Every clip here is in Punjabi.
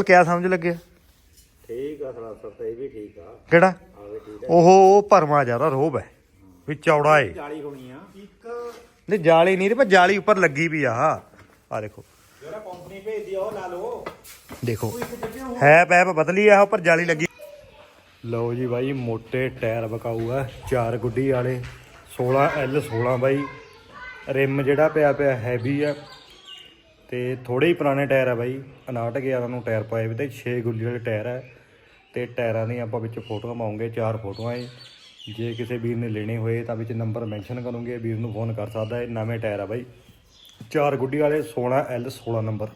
ਅੰਕਲ ਕਿਆ ਸਮਝ ਲੱਗਿਆ ਠੀਕ ਆ ਸਲਾਸਰ ਤੇ ਇਹ ਵੀ ਠੀਕ ਆ। ਕਿਹੜਾ? ਠੀਕ ਉਹ ਉਹ ਭਰਮਾ ਜ਼ਿਆਦਾ ਰੋਬ ਹੈ ਵੀ ਚੌੜਾ ਏ। ਜਾਲੀ ਹੋਣੀ ਆ। ਇੱਕ ਨਹੀਂ ਜਾਲੀ ਨਹੀਂ ਪਰ ਜਾਲੀ ਉੱਪਰ ਲੱਗੀ ਵੀ ਆ ਆ ਦੇਖੋ। ਜਿਹੜਾ ਕੰਪਨੀ ਭੇਜਦੀ ਆ ਉਹ ਲਾ ਲਓ। ਦੇਖੋ। ਹੈ ਪੈਪ ਬਦਲੀ ਆ ਉੱਪਰ ਜਾਲੀ ਲੱਗੀ। ਲਓ ਜੀ ਬਾਈ ਮੋٹے ਟਾਇਰ ਬਕਾਊ ਆ ਚਾਰ ਗੁੱਡੀ ਵਾਲੇ 16 L 16 ਬਾਈ। ਰਿਮ ਜਿਹੜਾ ਪਿਆ ਪਿਆ ਹੈਵੀ ਆ। ਤੇ ਥੋੜੇ ਹੀ ਪੁਰਾਣੇ ਟਾਇਰ ਆ ਬਾਈ 59 11 ਨੂੰ ਟਾਇਰ ਪਾਏ ਵੀ ਤੇ 6 ਗੁੱਲੀ ਵਾਲੇ ਟਾਇਰ ਆ ਤੇ ਟਾਇਰਾਂ ਦੀ ਆਪਾਂ ਵਿੱਚ ਫੋਟੋਆਂ ਪਾਉਂਗੇ ਚਾਰ ਫੋਟੋਆਂ ਏ। ਜੇ ਕਿਸੇ ਵੀਰ ਨੇ ਲੈਣੇ ਹੋਏ ਤਾਂ ਵਿੱਚ ਨੰਬਰ ਮੈਂਸ਼ਨ ਕਰੂੰਗੇ ਵੀਰ ਨੂੰ ਫੋਨ ਕਰ ਸਕਦਾ ਹੈ ਨਵੇਂ ਟਾਇਰ ਆ ਬਾਈ। ਚਾਰ ਗੁੱਡੀ ਵਾਲੇ 16 L 16 ਨੰਬਰ।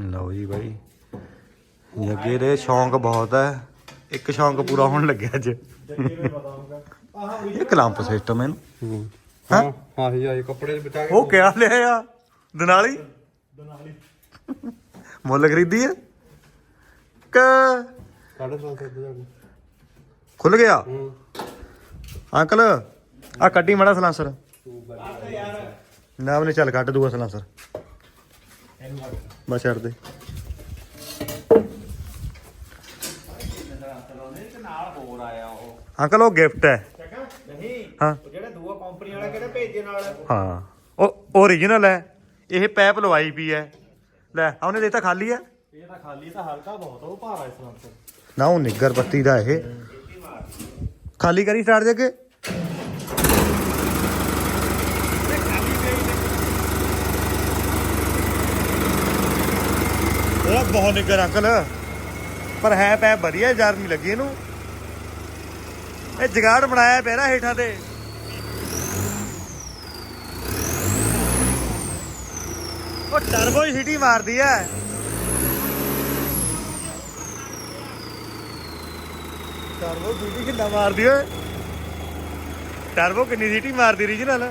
ਲਓ ਜੀ ਬਾਈ ਲੱਗੇ ਦੇ ਸ਼ੌਂਕ ਬਹੁਤ ਹੈ ਇੱਕ ਸ਼ੌਂਕ ਪੂਰਾ ਹੋਣ ਲੱਗਿਆ ਅੱਜ। ਇਹ ਕਲੰਪ ਸਿਸਟਮ ਇਹਨੂੰ। ਹਾਂ। ਹਾਂ? ਹੀ ਆਈ ਕੱਪੜੇ ਬਚਾ ਕੇ। ਉਹ ਕਿਆ ਲਿਆ ਆ? ਦਨਾਲੀ? ਦਨਾਲੀ। ਮੁੱਲ ਖਰੀਦੀ ਹੈ ਕ ਖੁੱਲ ਗਿਆ? ਅੰਕਲ ਆ ਕੱਢੀ ਮੜਾ ਸਲਾਂਸਰ। ਨਾ ਉਹਨੇ ਚੱਲ ਕੱਢ ਦੂਗਾ ਸਲਾਂਸਰ। ਬਸ ਛੱਡ ਦੇ। ਨਾਲ ਹੋਰ ਆਇਆ ਉਹ ਅੰਕਲ ਉਹ ਗਿਫਟ ਹੈ। ਨਹੀਂ। ਹਾਂ। ਉਹ ਜਿਹੜਾ ਦੂਆ ਕੰਪਨੀ ਵਾਲਾ ਕਿਹੜਾ ਭੇਜੇ ਨਾਲ? ਹਾਂ। ਉਹ ਓਰੀਜਨਲ ਹੈ। ਇਹ ਪੈਪ ਲਵਾਈ ਪਈ ਹੈ ਲੈ ਆ ਉਹਨੇ ਦੇਤਾ ਖਾਲੀ ਹੈ ਇਹ ਤਾਂ ਖਾਲੀ ਤਾਂ ਹਲਕਾ ਬਹੁਤ ਉਹ ਭਾਰਾ ਇਸ ਨਾਲ ਨਾ ਉਹ ਨਿੱਗਰ ਪੱਤੀ ਦਾ ਇਹ। ਖਾਲੀ ਕਰੀ ਸਟਾਰਟ ਦੇ ਕੇ। ਉਹ ਬਹੁਤ ਨਿੱਗਰ ਅੰਕਲ। ਪਰ ਹੈ ਪੈ ਵਧੀਆ ਨਹੀਂ ਲੱਗੀ ਇਹਨੂੰ। ਇਹ ਜਗਾੜ ਬਣਾਇਆ ਪਿਆ ਨਾ ਹੇਠਾਂ ਤੇ। ਉਹ ਟਰਬੋ ਹੀ ਸਿਟੀ ਮਾਰਦੀ ਐ। ਟਰਬੋ ਸਿਟੀ ਕਿੰਨਾ ਮਾਰਦੀ ਓਏ? ਟਰਬੋ ਕਿੰਨੀ ਸਿਟੀ ਮਾਰਦੀ ਰੀਜਨਲ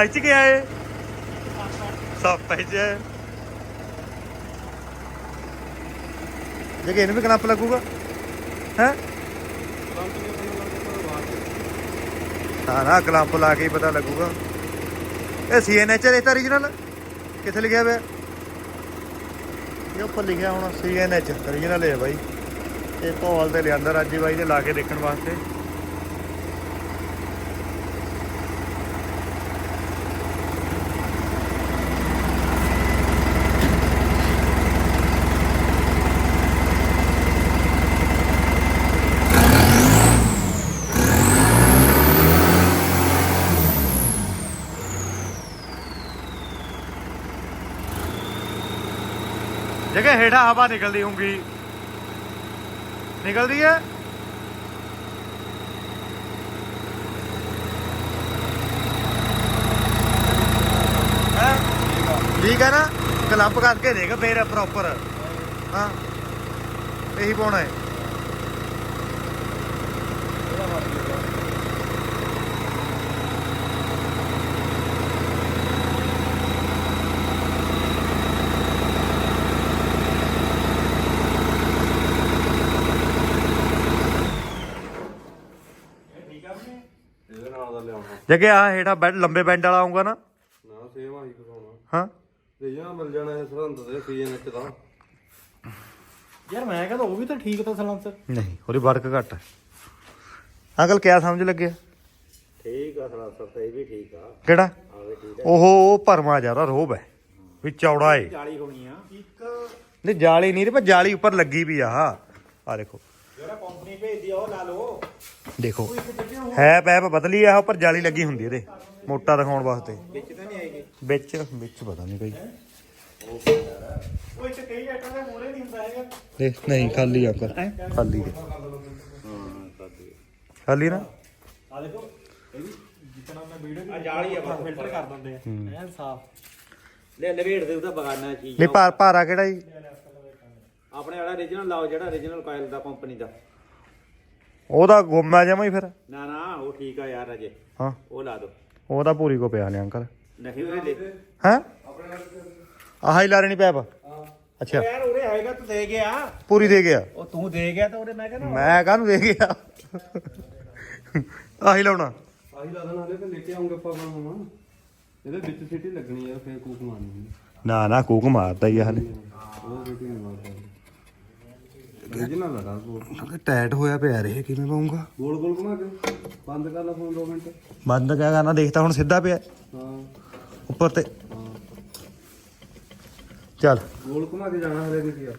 ਅੱਜ ਚ ਗਿਆ ਏ। ਸੱਪ ਜੇ ਜੇ ਇਹਨੂੰ ਵੀ ਕਨੱਪ ਲੱਗੂਗਾ? ਹੈ? ਸਾਰਾ ਕਲੰਪ ਲਾ ਕੇ ਹੀ ਪਤਾ ਲੱਗੂਗਾ। ਇਹ ਸੀਐਨਐਚ ਹੈ ਤਾਂ origignal ਕਿੱਥੇ ਲਿਖਿਆ ਹੋਇਆ ਇਹ ਉੱਪਰ ਲਿਖਿਆ ਹੋਣਾ ਸੀਐਨਐਚ origignal ਹੈ ਬਾਈ। ਇਹ ਭੋਲ ਤੇ ਲਿਆਂਦਾ ਰਾਜੀ ਬਾਈ ਨੇ ਲਾ ਕੇ ਦੇਖਣ ਵਾਸਤੇ। ਜਗ੍ਹਾ ਹੇਠਾਂ ਹਵਾ ਨਿਕਲਦੀ ਹੋਊਗੀ। ਨਿਕਲਦੀ ਹੈ? ਹੈਂ? ਠੀਕ ਹੈ ਨਾ? ਕਲੱਪ ਕਰਕੇ ਦੇਖ ਫੇਰ ਪ੍ਰੋਪਰ ਹਾਂ। ਇਹੀ ਪਾਉਣਾ ਹੈ। ਇਹਦੇ ਨਾਲ ਦਾ ਲਿਆਉਣਾ। ਜਗੇ ਆ ਹੇਠਾਂ ਬੈਡ ਲੰਬੇ ਬੈਂਡ ਵਾਲਾ ਆਉਂਗਾ ਨਾ। ਨਾ ਸੇਮ ਆਹੀ ਕਰਾਉਣਾ। ਹਾਂ। ਰੇਜਾਂ ਮਿਲ ਜਾਣਾ ਇਹ ਸਰਹੰਦ ਦੇ ਸੀਜ਼ਨ ਚ ਤਾਂ ਯਾਰ ਮੈਂ ਕਹਿੰਦਾ ਉਹ ਵੀ ਤਾਂ ਠੀਕ ਤਾਂ ਸਲਾਂਸਰ ਨਹੀਂ ਉਹਦੀ ਵਰਕ ਘੱਟ ਹੈ। ਅੰਕਲ ਕਿਆ ਸਮਝ ਲੱਗਿਆ ਠੀਕ ਆ ਸਲਾਂਸਰ ਤੇ ਇਹ ਵੀ ਠੀਕ ਆ। ਕਿਹੜਾ? ਠੀਕ ਉਹ ਉਹ ਭਰਮਾ ਜ਼ਿਆਦਾ ਰੋਬ ਹੈ। ਵੀ ਚੌੜਾ ਏ। ਜਾਲੀ ਹੋਣੀ ਆ। ਇੱਕ ਨਹੀਂ ਜਾਲੀ ਨਹੀਂ ਪਰ ਜਾਲੀ ਉੱਪਰ ਲੱਗੀ ਵੀ ਆ। ਆ ਦੇਖੋ। ਜਿਹੜਾ ਕੰਪਨੀ ਭੇਜਦੀ ਆ ਉਹ ਲਾ ਲਓ। ਦੇਖੋ। ਹੈ ਪੈਪ ਬਦਲੀ ਆ ਉੱਪਰ ਜਾਲੀ ਲੱਗੀ ਹੁੰਦੀ ਇਹਦੇ। ਮੋਟਾ ਦਿਖਾਉਣ ਵਾਸਤੇ। ਵਿੱਚ ਤਾਂ ਨਹੀਂ ਆਏਗੀ ਵਿੱਚ ਵਿੱਚ ਪਤਾ ਨਹੀਂ ਕੋਈ। ਉਹ ਇੱਕ ਕਈ ਆਈਟਮ ਦੇ ਮੋਰੇ ਨਹੀਂ ਹੁੰਦਾ ਹੈਗਾ। ਦੇਖ ਨਹੀਂ ਖਾਲੀ ਆ ਅੰਕਲ ਖਾਲੀ ਹੈ ਖਾਲੀ ਨਾ? ਆ ਦੇਖੋ। ਇਹ ਵੀ ਜਿੱਤਨਾ ਮੈਂ ਵੀਡੀਓ ਆ ਜਾਲੀ ਆ ਬਸ। ਫਿਲਟਰ ਕਰ ਦਿੰਦੇ ਆ। ਐਨ ਸਾਫ਼। ਲੈ ਲਵੇੜ ਦੇ ਉਹਦਾ ਬਗਾਨਾ ਚੀਜ਼ ਨਹੀਂ ਭਾਰ ਭਾਰਾ ਕਿਹੜਾ ਜੀ? ਆਪਣੇ ਵਾਲਾ origignal ਲਾਓ ਜਿਹੜਾ origignal coil ਦਾ ਕੰਪਨੀ ਦਾ। ਉਹਦਾ ਗੁੰਮਾ ਜਮਾ ਹੀ ਫਿਰ। ਨਾ ਨਾ ਉਹ ਠੀਕ ਆ ਯਾਰ ਅਜੇ। ਹਾਂ। ਉਹ ਲਾ ਦੋ। ਉਹਦਾ ਪੂਰੀ ਕੋ ਪਿਆ ਨੇ ਅੰਕਲ। ਨਹੀਂ ਉਹਦੇ ਲੈ। ਹੈ? ਆਹ ਹੀ ਲਾ ਲੈਣੀ ਪੈਪ। ਅੱਛਾ। ਯਾਰ ਉਰੇ ਆਏਗਾ ਤੂੰ ਦੇ ਗਿਆ। ਪੂਰੀ ਦੇ ਗਿਆ। ਉਹ ਤੂੰ ਦੇ ਗਿਆ ਤਾਂ ਉਰੇ ਮੈਂ ਕਹਿੰਦਾ। ਮੈਂ ਕਾਹਨੂੰ ਦੇ ਗਿਆ? ਆਹੀ ਲਾਉਣਾ। ਆਹੀ ਲਾ ਦੇਣਾ ਹਲੇ ਤੇ ਲੈ ਕੇ ਆਉਂਗੇ ਆਪਾਂ ਮਾਮਾ ਇਹਦੇ ਵਿੱਚ ਸਿੱਟੀ ਲੱਗਣੀ ਆ ਫੇਰ ਕੂਕ ਮਾਰਨੀ ਨਾ ਨਾ ਕੂਕ ਮਾਰਦਾ ਹੀ ਆ ਹਲੇ। ਉਹ ਸਿੱਟੀ ਨਹੀਂ ਮਾਰਦਾ ਰੀਜਨਲ ਲਗਾ ਗੋਲ ਟਾਈਟ ਹੋਇਆ ਪਿਆ ਰੇ ਕਿਵੇਂ ਪਾਉਂਗਾ? ਗੋਲ ਗੋਲ ਘੁਮਾ ਕੇ। ਬੰਦ ਕਰ ਲਾ ਫੋਨ 2 ਮਿੰਟ। ਬੰਦ ਕਿਆ ਕਰਨਾ ਦੇਖਤਾ ਹੁਣ ਸਿੱਧਾ ਪਿਆ। ਹਾਂ। ਉੱਪਰ ਤੇ। ਹਾਂ ਚੱਲ। ਗੋਲ ਘੁਮਾ ਕੇ ਜਾਣਾ ਹਲੇ ਕੀ ਆ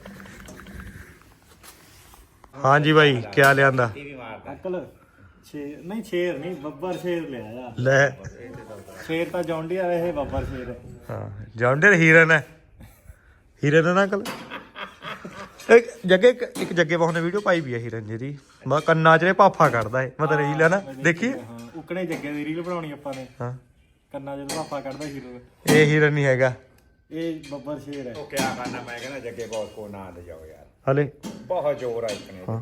ਹਾਂਜੀ ਬਾਈ ਕਿਆ ਲਿਆਂਦਾ? ਟੀਵੀ ਮਾਰਦਾ ਅੰਕਲ ਸ਼ੇਰ ਨਹੀਂ ਸ਼ੇਰ ਨਹੀਂ ਬੱਬਰ ਸ਼ੇਰ ਲਿਆ ਆ। ਲੈ। ਸ਼ੇਰ ਤਾਂ ਜੌਂਡੀਆ ਇਹ ਬੱਬਰ ਸ਼ੇਰ ਹੈ ਹਾਂ ਜੌਂਡਰ ਹੀਰਨ ਹੈ। ਹੀਰਨ ਹੈ ਨਾ ਅੰਕਲ? ਇੱਕ ਜੱਗੇ ਇੱਕ ਇੱਕ ਜੱਗੇ ਬਾਹੂ ਨੇ ਵੀਡੀਓ ਪਾਈ ਵੀ ਹੈ ਹੀਰਨ ਜੀ ਦੀ। ਮੈਂ ਕੰਨਾਂ 'ਚ ਪਾਫਾ ਕੱਢਦਾ ਏ ਮਤਲਬ ਰੀਲ ਹੈ ਨਾ ਦੇਖੀ? ਹਾਂ ਉਕਣੇ ਜੱਗੇ ਦੀ ਰੀਲ ਬਣਾਉਣੀ ਆਪਾਂ ਨੇ। ਹਾਂ। ਕੰਨਾਂ ਜਦੋਂ ਪਾਪਾ ਕੱਢਦਾ ਹੀਰੋ ਇਹ ਹੀਰਨ ਨਹੀਂ ਹੈਗਾ। ਇਹ ਬੱਬਰ ਸ਼ੇਰ ਹੈ। ਉਹ ਕਿਆ ਕਰਨਾ ਮੈਂ ਕਹਿੰਦਾ ਜੱਗੇ ਬਹੁਤ ਕੋ ਨਾ ਲੈ ਜਾਓ ਯਾਰ। ਹਲੇ? ਬਹੁਤ ਜ਼ੋਰ ਆ ਇੱਕ ਨੇ। ਹਾਂ।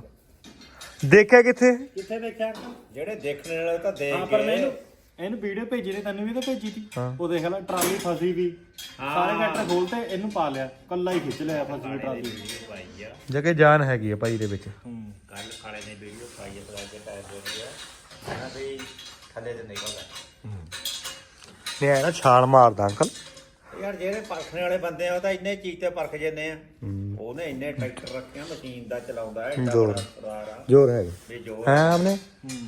ਦੇਖਿਆ ਕਿੱਥੇ? ਕਿੱਥੇ ਦੇਖਿਆ? ਜਿਹੜੇ ਦੇਖਣ ਵਾਲੇ ਤਾਂ ਦੇਖ ਹਾਂ ਪਰ ਗਏ। ਮੈਨੂੰ ਇਹਨੂੰ ਵੀਡੀਓ ਭੇਜੀ ਨੇ ਤੈਨੂੰ ਵੀ ਤਾਂ ਭੇਜੀ ਹਾਂ। ਉਹ ਦੇਖ ਲੈ ਟਰਾਲੀ ਫਸੀ ਵੀ। ਸਾਰੇ ਟਰੈਕਟਰ ਖੋਲਤੇ ਇਹਨੂੰ ਪਾ ਲਿਆ। ਕੱਲਾ ਹੀ ਖਿੱਚ ਲਿਆ ਫਸੀ ਹੋਈ ਟਰਾਲੀ। ਭਾਈ ਆ ਜੱਗੇ ਜਾਨ ਹੈਗੀ ਹੈ ਭਾਈ ਦੇ ਵਿੱਚ। ਹੂੰ ਕੱਲ ਖਾਲੇ ਨੇ ਵੀਡੀਓ ਪਾਈ ਹੈ ਪਲਾਈ ਦੇ ਟਾਇਰ ਦੇ ਰਿਹਾ ਨਾ ਵੀ ਥੱਲੇ ਤੇ ਨਿਕਲਦਾ ਨਾ ਛਾਲ ਮਾਰਦਾ ਅੰਕਲ। ਯਾਰ ਜਿਹੜੇ ਪਰਖਣ ਵਾਲੇ ਬੰਦੇ ਆ ਉਹ ਤਾਂ ਇੰਨੇ ਚੀਜ਼ ਤੇ ਪਰਖ ਜੰਨੇ ਆ। ਹੂੰ। ਉਹਨੇ ਇੰਨੇ ਟਰੈਕਟਰ ਰੱਖਿਆ ਮਸ਼ੀਨ ਦਾ ਚਲਾਉਂਦਾ ਹੈ ਜ਼ੋਰ। ਆ। ਜ਼ੋਰ ਵੀ ਹੈ ਆਮਨੇ ਹੂੰ।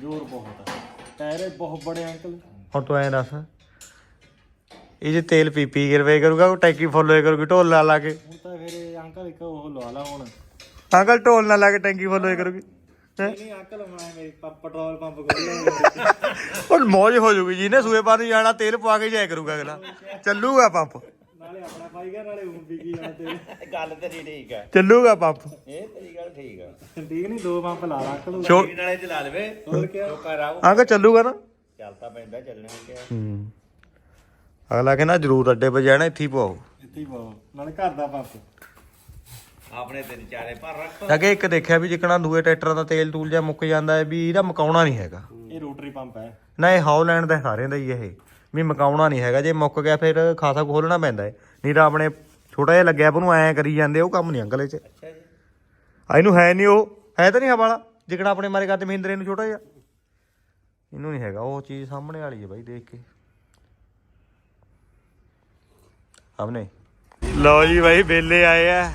ਜ਼ੋਰ ਬਹੁਤ ਆ। ਟਾਇਰ ਇਹ ਬਹੁਤ ਬੜੇ ਅੰਕਲ। ਹੁਣ ਤੂੰ ਐਂ ਦੱਸ। ਇਹ ਜੇ ਤੇਲ ਪੀ ਪੀ ਕੇ ਰਵੇ ਕਰੂਗਾ ਉਹ ਟੈਂਕੀ ਫੁੱਲ ਹੋਏ ਕਰੂਗੀ ਢੋਲ ਲਾ ਲਾ ਕੇ। ਹੁਣ ਤਾਂ ਫਿਰ ਇਹ ਅੰਕਲ ਇੱਕ ਉਹ ਲਵਾ ਲਾ ਹੁਣ। ਅੰਕਲ ਢੋਲ ਨਾ ਲਾ ਕੇ ਟੈਂਕੀ ਫੁੱਲ ਹੋਏ ਕਰੂਗੀ। ਹੈਂ? ਨਹੀਂ ਅੰਕਲ ਮੈਂ ਮੇਰੀ ਪ- ਪੈਟਰੋਲ ਪੰਪ ਖੋਲ ਲਿਆ ਉਹ ਮੌਜ ਹੋ ਜੂਗੀ ਜੀ ਨੇ ਸੂਏ ਪਾਣੀ ਜਾਣਾ ਤੇਲ ਪਵਾ ਕੇ ਜਾਇਆ ਕਰੂਗਾ ਅਗਲਾ। ਚੱਲੂਗਾ ਪੰਪ। ਨਾਲੇ ਆਪਣਾ ਪਾਈਗਾ ਨਾਲੇ ਹੁਣ ਵੀ ਕੀ ਆ ਤੇ ਗੱਲ ਤੇਰੀ ਠੀਕ ਆ। ਚੱਲੂਗਾ ਪੰਪ। ਇਹ ਤੇਰੀ ਗੱਲ ਠੀਕ ਆ। ਠੀਕ ਨਹੀਂ ਦੋ ਪੰਪ ਲਾ ਰੱਖ ਲਓ ਛੋ ਨਾਲੇ ਚਲਾ ਲਵੇ। ਹੋਰ ਕੀ ਲੋਕਾਂ ਰਾਉ ਅੰਕਲ ਚੱਲੂਗਾ ਨਾ? ਚੱਲਦਾ ਪੈਂਦਾ ਚੱਲਣਾ ਕਿਆ। ਹੂੰ। ਅਗਲਾ ਕਹਿੰਦਾ ਜ਼ਰੂਰ ਅੱਡੇ 'ਤੇ ਜਾਣਾ ਇੱਥੇ ਹੀ ਪਾਓ। ਇੱਥੇ ਹੀ ਪਾਓ ਨਾਲੇ ਘਰ ਦਾ ਪੰਪ। ਆਪਣੇ ਤੇ ਚਾਰੇ ਪਰ ਰੱਖ। ਅੱਗੇ ਇੱਕ ਦੇਖਿਆ ਵੀ ਜਿਕਣਾ ਦੂਏ ਟਰੈਕਟਰਾਂ ਦਾ ਤੇਲ ਤੂਲ ਜਾਂ ਮੁੱਕ ਜਾਂਦਾ ਹੈ ਵੀ ਇਹਦਾ ਮਕਾਉਣਾ ਨਹੀਂ ਹੈਗਾ। ਇਹ ਰੋਟਰੀ ਪੰਪ ਹੈ। ਨਾ ਇਹ ਹਾਲੈਂਡ ਦਾ ਸਾਰਿਆਂ ਦਾ ਹੀ ਇਹ। ਵੀ ਮਕਾਉਣਾ ਨਹੀਂ ਹੈਗਾ ਜੇ ਮੁੱਕ ਗਿਆ ਫਿਰ ਖਾਸਾ ਖੋਲਣਾ ਪੈਂਦਾ ਹੈ ਨਹੀਂ ਤਾਂ ਆਪਣੇ ਛੋਟਾ ਜਿਹਾ ਲੱਗਿਆ ਪਰ ਉਹਨੂੰ ਐਂ ਕਰੀ ਜਾਂਦੇ ਉਹ ਕੰਮ ਨਹੀਂ ਅੰਕਲ ਇਹ ਚ। ਅੱਛਾ ਜੀ। ਆ ਇਹਨੂੰ ਹੈ ਨਹੀਂ ਉਹ ਹੈ ਤਾਂ ਨਹੀਂ ਹਵਾ ਵਾਲਾ ਜਿਕਣਾ ਆਪਣੇ ਮਾਰੇ ਕਰਦੇ ਮਹਿੰਦਰੇ ਨੂੰ ਛੋਟਾ ਜਿਹਾ। ਇਹਨੂੰ ਨਹੀਂ ਹੈਗਾ ਉਹ ਚੀਜ਼ ਸਾਹਮਣੇ ਵਾਲੀ ਹੈ ਬਾਈ ਦੇਖ ਕੇ। ਆਪਨੇ ਲਓ ਜੀ ਬਾਈ ਵੇਲੇ ਆਏ ਆ।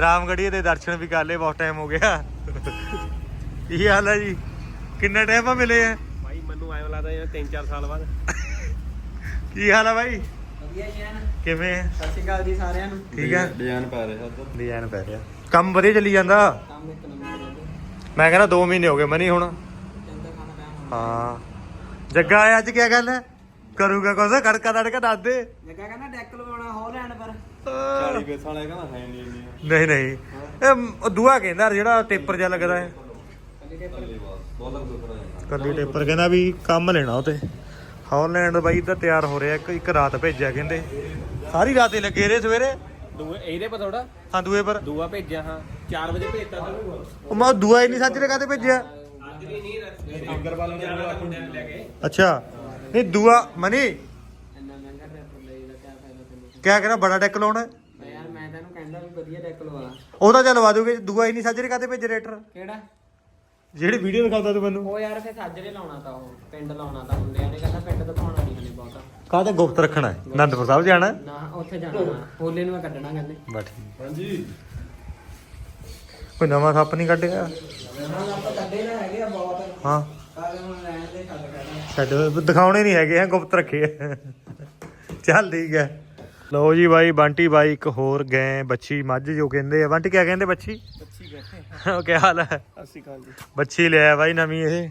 ਰਾਮਗੜੀਏ ਦੇ ਦਰਸ਼ਨ ਵੀ ਕਰ ਲਏ ਬਹੁਤ ਟਾਈਮ ਹੋ ਗਿਆ। ਕੀ ਹਾਲ ਹੈ ਜੀ? ਕਿੰਨਾ ਟਾਈਮ ਆ ਮਿਲੇ ਆ? ਮੈਨੂੰ ਐਂ ਲੱਗਦਾ ਯਾਰ 3-4 ਸਾਲ ਬਾਅਦ। ਕੀ ਹਾਲ ਆ ਬਾਈ? ਵਧੀਆ ਜੀ ਐਨ। ਕਿਵੇਂ? ਆ? ਸਤਿ ਸ਼੍ਰੀ ਅਕਾਲ ਜੀ ਸਾਰਿਆਂ ਨੂੰ। ਠੀਕ ਆ? ਡਿਜ਼ਾਈਨ ਪਾ ਰਿਹਾ ਉਧਰ ਡਿਜ਼ਾਈਨ ਪੈ ਰਿਹਾ। ਕੰਮ ਵਧੀਆ ਚੱਲੀ ਜਾਂਦਾ? ਕੰਮ ਇੱਕ ਨੰਬਰ ਦੇ ਮੈਂ ਕਹਿੰਦਾ 2 ਮਹੀਨੇ ਹੋ ਗਏ ਮਨੀ ਹੁਣ। ਚੰਗਾ ਖਾਣਾ ਟਾਈਮ ਹਾਂ। ਜੱਗਾ ਆਇਆ ਅੱਜ ਕੀ ਗੱਲ ਹੈ? ਕਰੂਗਾ ਕੁਛ? ਕੜਕਾ ਤੜਕਾ ਦੱਸ ਦੇ। ਜੱਗਾ ਕਹਿੰਦਾ ਡੈਕ ਲਵਾਉਣਾ ਹੋਲੈਂਡ ਪਰ। 40 ਪੈਸੇ ਵਾਲੇ ਕਹਿੰਦਾ ਹੈ ਨਹੀਂ ਨਹੀਂ ਨਹੀਂ। ਇਹ ਮ- ਉਹ ਦੂਆ ਕਹਿੰਦਾ ਜਿਹੜਾ ਟੇਪਰ ਜਿਹਾ ਲੱਗਦਾ ਹੈ। ਦੁਖਦਾ ਜਾਂਦਾ ਕੱਲੀ ਟੇਪਰ ਕਹਿੰਦਾ ਵੀ ਕੰਮ ਲੈਣਾ ਉਹ ਤੇ ਹਾਲੈਂਡ ਬਾਈ ਤਾਂ ਤਿਆਰ ਹੋ ਰਿਹਾ ਇੱਕ ਇੱਕ ਰਾਤ ਭੇਜਿਆ ਕਹਿੰਦੇ। ਸਾਰੀ ਰਾਤ ਹੀ ਲੱਗੇ ਰਹੇ ਸਵੇਰੇ। ਦੂਏ ਇਹਦੇ ਪਰ ਥੋੜਾ ਹਾਂ ਦੂਏ ਪਰ। ਦੂਆ ਭੇਜਿਆ ਹਾਂ। 4 ਵਜੇ ਭੇਜਤਾ ਤੈਨੂੰ ਉਹ ਮੈਂ ਦੂਆ ਹੀ ਨਹੀਂ ਸੱਜਰੇ ਕਾਤੇ ਭੇਜਿਆ ਅੱਛਾ। ਨਹੀਂ ਦੂਆ ਮਨੀ। ਕਿਆ ਕਹਿੰਦਾ ਬੜਾ ਡੈਕ ਲਾਉਣਾ? ਯਾਰ ਮੈਂ ਤੈਨੂੰ ਕਹਿੰਦਾ ਵੀ ਵਧੀਆ ਡੈਕ ਲਵਾ। ਉਹ ਤਾਂ ਚੱਲ ਲਵਾ ਦੂਗੇ ਦੂਆ ਹੀ ਨਹੀਂ ਸੱਜਰੇ ਕਾਤੇ ਭੇਜ ਰੇਟਰ। ਕਿਹੜਾ? ਜਿਹੜੀ ਵੀਡੀਓ ਦਿਖਾਉਂਦਾ ਤੂੰ ਮੈਨੂੰ। ਉਹ ਯਾਰ ਫੇ ਸਾਜਰੇ ਲਾਉਣਾ ਤਾਂ ਉਹ ਪਿੰਡ ਲਾਉਣਾ ਤਾਂ ਮੁੰਡਿਆਂ ਨੇ ਕਹਿੰਦਾ ਪਿੰਡ ਦਿਖਾਉਣਾ ਨਹੀਂ ਹਲੇ ਬਹੁਤਾ। ਕਾਹਤੇ ਗੁਪਤ ਰੱਖਣਾ ਹੈ? ਅਨੰਦਪੁਰ ਸਾਹਿਬ ਜਾਣਾ ਹੈ? ਨਾ ਉੱਥੇ ਜਾਣਾ ਨਾ ਹੋਲੇ ਨੂੰ ਮੈਂ ਕੱਢਣਾ ਕਹਿੰਦੇ। ਠੀਕ। ਹਾਂਜੀ। ਕੋਈ ਨਵਾਂ ਸੱਪ ਨਹੀਂ ਕੱਢਿਆ ਹਾਂ ਆਪਾਂ ਕੱਢੇ ਨਾ ਹੈਗੇ ਆ ਬਹੁਤ। ਹਾਂ। ਕਾਲੇ ਹੁਣ ਲੈਣ ਦੇ ਛੱਡ ਕਹਿੰਦਾ ਛੱਡ ਦਿਖਾਉਣੇ ਨਹੀਂ ਹੈਗੇ ਆ ਗੁਪਤ ਰੱਖੇ ਆ। ਚੱਲ ਠੀਕ ਹੈ। ਲਓ ਜੀ ਬਾਈ ਬੰਟੀ ਬਾਈ ਇੱਕ ਹੋਰ ਗਏ ਬੱਚੀ ਮੱਝ ਜੋ ਕਹਿੰਦੇ ਆ। ਬੰਟੀ ਕਿਆ ਕਹਿੰਦੇ ਬੱਚੀ ਅੱਛੀ ਕਹਿੰਦੇ ਉਹ ਕੀ ਹਾਲ ਹੈ ਅਸੀਂ ਕਾਲ ਜੀ। ਬੱਚੀ ਲਿਆ ਬਾਈ ਨਵੀਂ ਇਹ।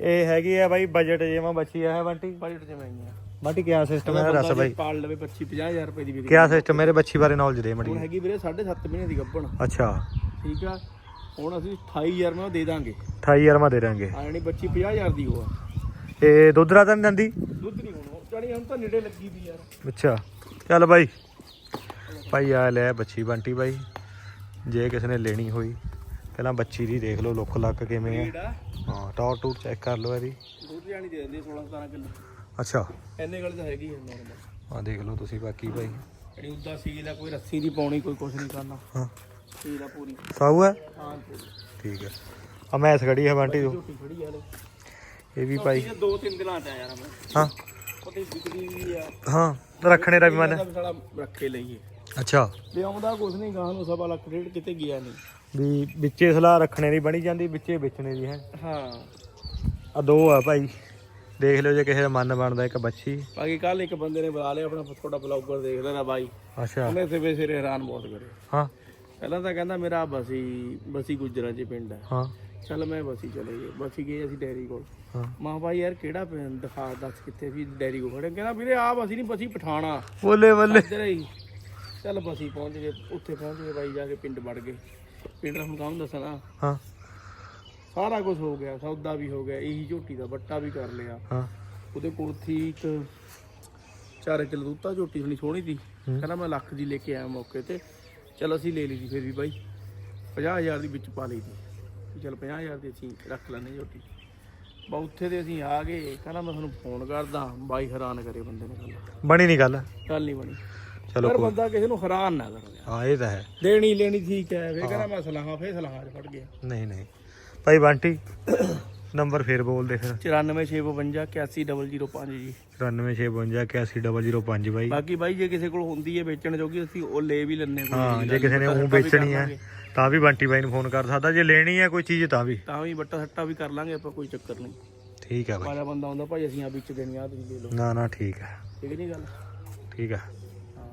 ਇਹ ਹੈਗੀ ਆ ਬਾਈ ਬਜਟ ਜਿਵੇਂ ਬੱਚੀ ਆ ਹੈ ਬੰਟੀ? ਬਜਟ ਜਿਵੇਂ ਆਈਆਂ ਬੰਟੀ ਕਿਆ ਸਿਸਟਮ ਹੈ ਦੱਸ ਬਾਈ। ਪਾਲ ਲਵੇ 25 50000 ਰੁਪਏ ਦੀ ਵੀ ਕਿਆ ਸਿਸਟਮ ਮੇਰੇ ਬੱਚੀ ਬਾਰੇ ਨੌਲੇਜ ਦੇ ਮੜੀ ਹੈਗੀ ਵੀਰੇ 7.5 ਮਹੀਨੇ ਦੀ ਗੱਭਣ। ਅੱਛਾ। ਠੀਕ ਆ? ਹੁਣ ਅਸੀਂ 28000 ਮੈਂ ਦੇ ਦਾਂਗੇ। 28000 ਮਾ ਦੇ ਦਾਂਗੇ। ਆ ਬੱਚੀ 50000 ਦੀ ਉਹ ਆ ਇਹ ਦੁੱਧ ਰਾਤ ਨਹੀਂ ਦਿੰਦੀ? ਦੁੱਧ ਨਹੀਂ ਹੁਣ। ਜਾਣੀ ਹੁਣ ਤਾਂ ਨੇੜੇ ਲੱਗੀ ਵੀ ਯਾਰ। ਅੱਛਾ। ਚੱਲ ਬਾਈ। ਭਾਈ ਆ ਲੈ ਬੱਚੀ ਬੰਟੀ ਬਾਈ। ਜੇ ਕਿਸੇ ਨੇ ਲੈਣੀ ਹੋਈ ਪਹਿਲਾਂ ਬੱਚੀ ਦੀ ਦੇਖ ਲਓ ਲੁੱਕ ਲੱਕ ਕਿਵੇਂ ਆ। ਕਿਹੜਾ ਹਾਂ ਟੌਰ ਟੂਰ ਚੈੱਕ ਕਰ ਲਓ ਇਹਦੀ। ਦੁੱਧ ਜਾਣੀ ਦੇ ਦਿੰਦੀ 16 17 ਕਿਲੋ। ਅੱਛਾ। ਇੰਨੇ ਗੱਲ ਤਾਂ ਹੈਗੀ ਹੈ ਨਾਰਮਲ ਆ ਦੇਖ ਲਓ ਤੁਸੀਂ ਬਾਕੀ ਭਾਈ ਜਿਹੜੀ ਉਦਾਂ ਸੀ ਦਾ ਕੋਈ ਰੱਸੀ ਨਹੀਂ ਪਾਉਣੀ ਕੋਈ ਕੁਝ ਨਹੀਂ ਕਰਨਾ। ਹਾਂ। ਸੀ ਦਾ ਪੂਰੀ। ਸਾਊ ਹੈ ਹਾਂ ਠੀਕ ਹੈ ਆ ਮੈਸ ਖੜੀ ਹੈ ਬੰਟੀ ਤੋਂ। ਆ ਇਹ ਵੀ ਭਾਈ ਦੋ ਤਿੰਨ ਦਿਨਾਂ ਚ ਆ ਯਾਰ ਮੈਂ। ਹਾਂ। ਪਤਾ ਵਿਕਦੀ ਵੀ ਆ। ਹਾਂ ਰੱਖਣੇ ਦਾ ਵੀ ਮਨ ਰੱਖੇ ਲਈਏ। ਅੱਛਾ। ਤੇ ਆਉਂਦਾ ਕੁਝ ਨਹੀਂ ਗਾਂ ਨੂੰ ਸਵਾ ਲੱਖ ਡੇਢ ਕਿਤੇ ਗਿਆ ਨਹੀਂ ਵੀ ਵਿੱਚੇ ਸਲਾਹ ਰੱਖਣੇ ਦੀ ਬਣੀ ਜਾਂਦੀ ਵਿੱਚੇ ਵੇਚਣੇ ਦੀ ਹੈ। ਹਾਂ। ਆ ਦੋ ਆ ਭਾਈ। ਦੇਖ ਲਿਓ ਜੇ ਕਿਸੇ ਦਾ ਮਨ ਬਣਦਾ ਇੱਕ ਬੱਚੀ। ਬਾਕੀ ਕੱਲ ਇੱਕ ਬੰਦੇ ਨੇ ਬੁਲਾ ਲਿਆ ਆਪਣਾ ਥੋੜਾ ਬਲੌਗਰ ਦੇਖ ਲੈਣਾ ਬਾਈ। ਅੱਛਾ। ਉਹਨੇ ਸਵੇਰੇ ਸਵੇਰੇ ਹੈਰਾਨ ਬਹੁਤ ਕਰੇ। ਹਾਂ। ਪਹਿਲਾਂ ਤਾਂ ਕਹਿੰਦਾ ਮੇਰਾ ਬਸੀ ਬਸੀ ਗੁਜਰਾਂ ਚ ਪਿੰਡ ਹੈ। ਹਾਂ। ਚੱਲ ਮੈਂ ਬਸੀ ਚਲੇ ਗਏ ਬਸੀ ਗਏ ਅਸੀਂ ਡੈਰੀ ਕੋਲ। ਹਾਂ। ਮਾਂ ਬਾਈ ਯਾਰ ਕਿਹੜਾ ਪਿੰਡ ਦਿਖਾ ਦੱਸ ਕਿੱਥੇ ਵੀ ਡੈਰੀ ਕੋਲ ਖੜੇ। ਕਹਿੰਦਾ ਵੀਰੇ ਆ ਬਸੀ ਨਹੀਂ ਬਸੀ ਪਠਾਣਾ। ਬੋਲੇ ਬੋਲੇ। ਇੱਧਰ ਹੀ ਚੱਲ ਬਸੀ ਪਹੁੰਚ ਗਏ ਉੱਥੇ ਪਹੁੰਚ ਗਏ ਬਾਈ ਜਾ ਕੇ ਪਿੰਡ ਵੜ ਗਏ। ਪਿੰਡ ਦਾ ਹੁਣ ਕੰਮ ਦੱਸਣਾ। ਹਾਂ। ਸਾਰਾ ਕੁਝ ਹੋ ਗਿਆ ਸੌਦਾ ਵੀ ਹੋ ਗਿਆ ਇਹੀ ਝੋਟੀ ਦਾ ਬੱਟਾ ਵੀ ਕਰ ਲਿਆ। ਹਾਂ। ਉਹਦੇ ਕੋਲ ਥੀ ਇੱਕ 4 ਕਿਲੋ ਦੁੱਧਾ ਝੋਟੀ ਸੁਣੀ ਸੋਹਣੀ ਸੀ। ਕਹਿੰਦਾ ਮੈਂ ਲੱਖ ਦੀ ਲੈ ਕੇ ਆਇਆ ਮੌਕੇ ਤੇ। ਚਲ ਅਸੀਂ ਲੈ ਲਈ ਸੀ ਫਿਰ ਵੀ ਬਾਈ। 50000 ਦੀ ਵਿੱਚ ਪਾ ਲਈ ਸੀ। ਚਲ 50000 ਦੀ ਅਸੀਂ ਰੱਖ ਲੈਣੇ ਝੋਟੀ ਬਾ ਉੱਥੇ ਤੇ ਅਸੀਂ ਆ ਗਏ ਕਹਿੰਦਾ ਮੈਂ ਤੁਹਾਨੂੰ ਫੋਨ ਕਰਦਾ ਬਾਈ ਹੈਰਾਨ ਕਰੇ ਬੰਦੇ ਨੇ ਗੱਲ। ਬਣੀ ਨਹੀਂ ਗੱਲ? ਗੱਲ ਨਹੀਂ ਬਣੀ। ਚਲੋ ਪਰ ਕੋਈ ਬੰਦਾ ਕਿਸੇ ਨੂੰ ਹੈਰਾਨ ਨਾ ਕਰ। ਹਾਂ ਇਹ ਤਾਂ ਹੈ। ਦੇਣੀ ਲੈਣੀ ਠੀਕ ਹੈ ਵੇ ਕਹਿੰਦਾ ਮੈਂ ਸਲਾਹਾਂ ਫੇਰ ਸਲਾਹਾਂ 'ਚ ਫੜ ਗਿਆ। ਨਹੀਂ ਨਹੀਂ। ਭਾਈ ਬੰਟੀ ਨੰਬਰ ਫੇਰ ਬੋਲ ਦੇ ਫਿਰ 94652 81005 ਜੀ। 9652 ਬਾਈ। ਬਾਕੀ ਬਾਈ ਜੇ ਕਿਸੇ ਕੋਲ ਹੁੰਦੀ ਹੈ ਵੇਚਣ ਜੋਗੀ ਅਸੀਂ ਉਹ ਲੈ ਵੀ ਲੈਣੇ ਕੋਈ ਹਾਂ ਜੇ ਕਿਸੇ ਨੇ ਉਹ ਵੇਚਣੀ ਹੈ। ਤਾਂ ਵੀ ਬੰਟੀ ਬਾਈ ਨੂੰ ਫੋਨ ਕਰ ਸਕਦਾ। ਜੇ ਲੈਣੀ ਹੈ ਕੋਈ ਚੀਜ਼ ਤਾਂ ਵੀ। ਤਾਂ ਵੀ ਬੱਟਾ ਸੱਟਾ ਵੀ ਕਰ ਲਾਂਗੇ ਆਪਾਂ ਕੋਈ ਚੱਕਰ ਨਹੀਂ। ਠੀਕ ਹੈ ਬਾਈ। ਬੰਦਾ ਆਉਂਦਾ ਭਾਈ ਅਸੀਂ ਆ ਵਿੱਚ ਦੇਣੀ ਆ ਤੁਸੀਂ ਲੈ ਲਓ। ਨਾ ਨਾ ਠੀਕ ਹੈ। ਠੀਕ ਨਹੀਂ ਗੱਲ? ਠੀਕ ਹੈ।